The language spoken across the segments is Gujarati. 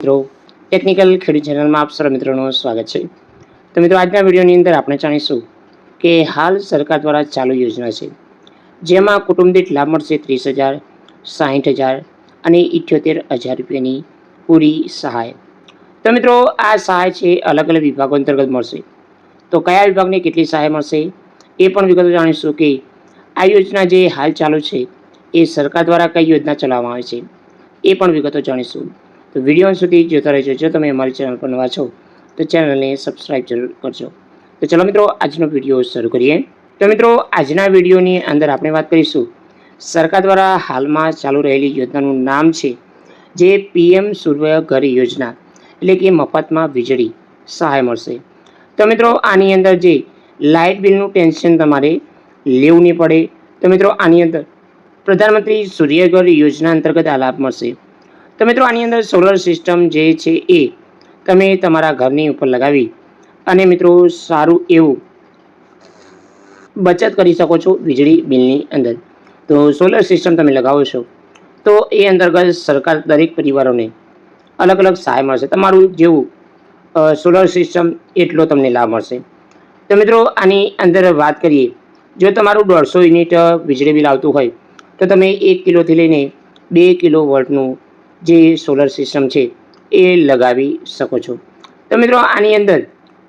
મિત્રો ટેકનિકલ ખેડૂત ચેનલમાં આપ સર્વ મિત્રોનું સ્વાગત છે. તો મિત્રો, આજના વિડીયોની અંદર આપણે જાણીશું કે હાલ સરકાર દ્વારા ચાલુ યોજના છે, જેમાં કુટુંબ દીઠ લાભ મળશે ત્રીસ હજાર, સાહીઠ હજાર અને ઇઠ્યોતેર હજાર રૂપિયાની પૂરી સહાય. તો મિત્રો, આ સહાય છે અલગ અલગ વિભાગો અંતર્ગત મળશે. તો કયા વિભાગને કેટલી સહાય મળશે એ પણ વિગતો જાણીશું કે આ યોજના જે હાલ ચાલુ છે એ સરકાર દ્વારા કઈ યોજના ચલાવવામાં આવે છે એ પણ વિગતો જાણીશું. તો વીડિયો સુધી જોતા રહેજો. જો તમે અમારી ચેનલ પર નવા છો, તો ચેનલને સબસ્ક્રાઈબ જરૂર કરજો. તો ચલો મિત્રો, આજનો વીડિયો શરૂ કરીએ. તો મિત્રો, આજના વિડીયોની અંદર આપણે વાત કરીશું. સરકાર દ્વારા હાલમાં ચાલુ રહેલી યોજનાનું નામ છે, જે પીએમ સૂર્ય ઘર યોજના, એટલે કે મફતમાં વીજળી સહાય મળશે. તો મિત્રો, આની અંદર જે લાઇટ બિલનું ટેન્શન તમારે લેવું નહીં પડે. તો મિત્રો, આની અંદર પ્રધાનમંત્રી સૂર્યઘર યોજના અંતર્ગત આ લાભ મળશે. તો મિત્રો, આની અંદર સોલર સિસ્ટમ જે છે એ તમે તમારા ઘરની ઉપર લગાવી અને મિત્રો, સારું એવું બચત કરી શકો છો વીજળી બિલની અંદર. તો સોલર સિસ્ટમ તમે લગાવો છો, તો એ અંતર્ગત સરકાર દરેક પરિવારોને અલગ અલગ સહાય મળશે. તમારું જેવું સોલર સિસ્ટમ એટલો તમને લાભ મળશે. તો મિત્રો, આની અંદર વાત કરીએ, જો તમારું દોઢસો યુનિટ વીજળી બિલ આવતું હોય, તો તમે એક કિલોથી લઈને બે કિલો વોલ્ટનું જે સોલર સિસ્ટમ છે, એ લગાવી શકો છો. તો મિત્રો, આની અંદર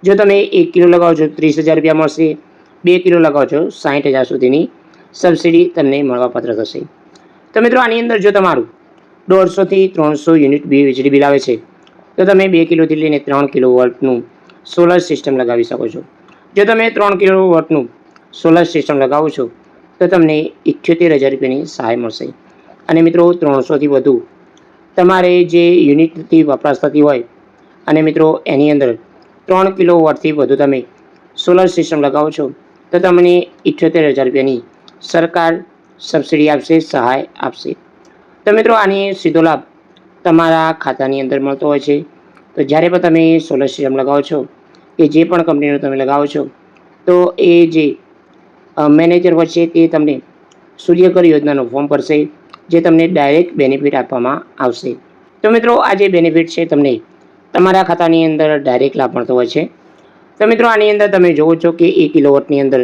જો તમે એક કિલો લગાવો છો, ત્રીસ હજાર રૂપિયા મળશે. બે કિલો લગાવો છો સાઠ હજાર સુધીની સબસિડી તમને મળવાપાત્ર થશે. તો મિત્રો, આની અંદર જો તમારું દોઢસોથી ત્રણસો યુનિટ બી વીજળી બિલ આવે છે, તો તમે બે કિલોથી લઈને ત્રણ કિલો વોલ્ટનું સોલર સિસ્ટમ લગાવી શકો છો. જો તમે ત્રણ કિલો વોટનું સોલર સિસ્ટમ લગાવો છો, તો તમને ઇઠ્યોતેર હજાર રૂપિયાની સહાય મળશે. અને મિત્રો ત્રણસોથી વધુ તમારે જે યુનિટથી વપરાશ થતી હોય, અને મિત્રો એની અંદર ત્રણ કિલો વોટથી વધુ તમે સોલર સિસ્ટમ લગાવો છો, તો તમને ઇઠ્યોતેર હજાર રૂપિયાની સરકાર સબસિડી આપશે, સહાય આપશે. તો મિત્રો આની સીધો લાભ તમારા ખાતાની અંદર મળતો હોય છે. તો જ્યારે પણ તમે સોલર સિસ્ટમ લગાવો છો, કે જે પણ કંપનીનો તમે લગાવો છો, તો એ જે મેનેજર હોય છે તે તમને સૂર્યકર યોજનાનું ફોર્મ ભરશે. જે તમને ડાયરેક્ટ બેનિફિટ આપવામાં આવશે. તો મિત્રો, આ જે બેનિફિટ છે તમને તમારા ખાતાની અંદર ડાયરેક્ટ લાભ મળતો હોય છે. તો મિત્રો, આની અંદર તમે જુઓ છો કે એક કિલોવોટની અંદર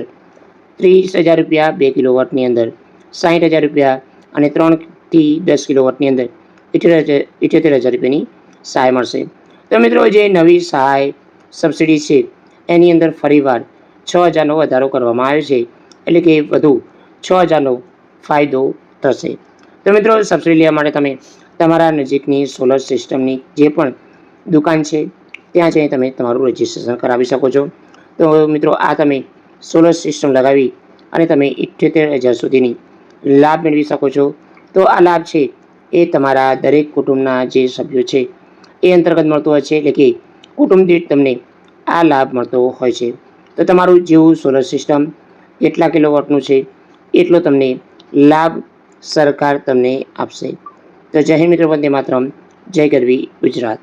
ત્રીસ હજાર રૂપિયા, બે કિલોવોટની અંદર સાઠ હજાર રૂપિયા અને ત્રણથી દસ કિલોવોટની અંદર ઇઠ્યોતેર હજાર ઇઠ્યોતેર હજાર રૂપિયાની સહાય મળશે. તો મિત્રો, જે નવી સહાય સબસિડી છે, એની અંદર ફરીવાર છ હજારનો વધારો કરવામાં આવ્યો છે. એટલે કે વધુ છ હજારનો ફાયદો થશે. તો મિત્રો સબસિડી લેવા માટે તમે તમારા નજીકની સોલર સિસ્ટમની જે પણ દુકાન છે, ત્યાં જઈને તમે તમારું રજિસ્ટ્રેશન કરાવી શકો છો. તો મિત્રો, આ તમે સોલર સિસ્ટમ લગાવી અને તમે ઇઠ્યોતેર હજાર સુધીની લાભ મેળવી શકો છો. તો આ લાભ છે એ તમારા દરેક કુટુંબના જે સભ્યો છે, એ અંતર્ગત મળતો હોય છે, એટલે કે કુટુંબ દીઠ તમને આ લાભ મળતો હોય છે. તો તમારું જેવું સોલર સિસ્ટમ કેટલા કિલોવોટનું છે, એટલો તમને લાભ સરકાર તમને આપશે. તો જય મિત્રો વંદે માતરમ. જય ગરવી ગુજરાત.